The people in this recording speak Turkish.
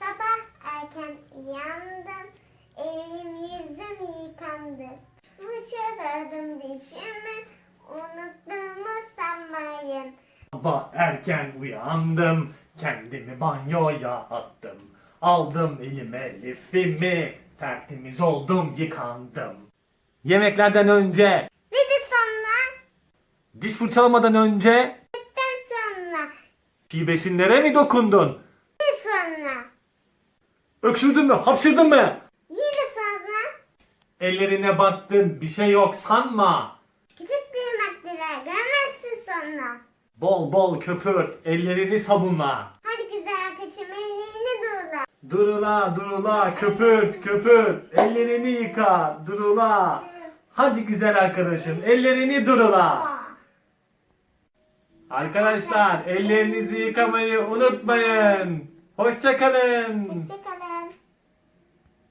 Sabah erken uyandım, elim yüzüm yıkandı. Fırçaladım dişimi, unuttuğumu sanmayın. Sabah erken uyandım, kendimi banyoya attım. Aldım elime lifimi, tertemiz oldum, yıkandım. Yemeklerden önce, Bir de sonra, diş fırçalamadan önce, hepten sonra, çiğ besinlere mi dokundun? bir sonra, Öksürdün mü, hapşırdın mı? yine sonra, Ellerine baktın, bir şey yok sanma. küçük kıymetliler görmezsin sonra. Bol bol köpürt, ellerini sabunla. Hadi güzel arkadaşım elini durla. Durula durula köpürt köpürt ellerini yıka durula. Hadi güzel arkadaşım ellerini durula. Arkadaşlar ellerinizi yıkamayı unutmayın. Hoşçakalın. Hoşçakalın.